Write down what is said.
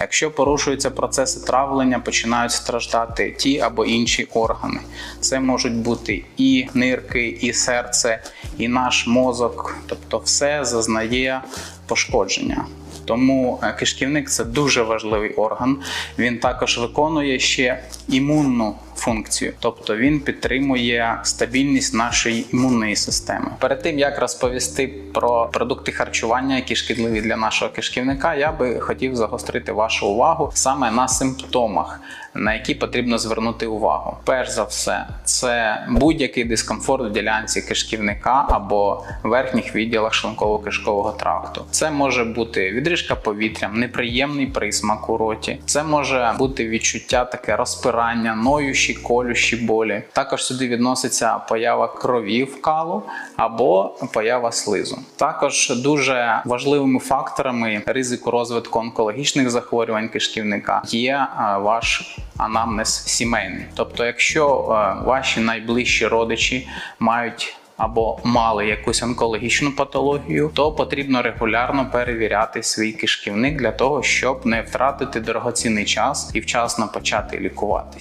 Якщо порушуються процеси травлення, починають страждати ті або інші органи. Це можуть бути і нирки, і серце, і наш мозок, тобто все зазнає пошкодження. Тому е, кишківник це дуже важливий орган. Він також виконує ще імунну функцію, тобто він підтримує стабільність нашої імунної системи. Перед тим як розповісти про продукти харчування, які шкідливі для нашого кишківника, я би хотів загострити вашу увагу саме на симптомах, на які потрібно звернути увагу. Перш за все, це будь-який дискомфорт в ділянці кишківника або верхніх відділах шлунково-кишкового тракту. Це може бути відрижка повітря, неприємний присмак у роті. Це може бути відчуття таке розпирання, ноющі, колющі болі. Також сюди відноситься поява крові в калу або поява слизу. Також дуже важливими факторами ризику розвитку онкологічних захворювань кишківника є е, ваш анамнез сімейний. Тобто, якщо е, ваші найближчі родичі мають або мали якусь онкологічну патологію, то потрібно регулярно перевіряти свій кишківник для того, щоб не втратити дорогоцінний час і вчасно почати лікуватись.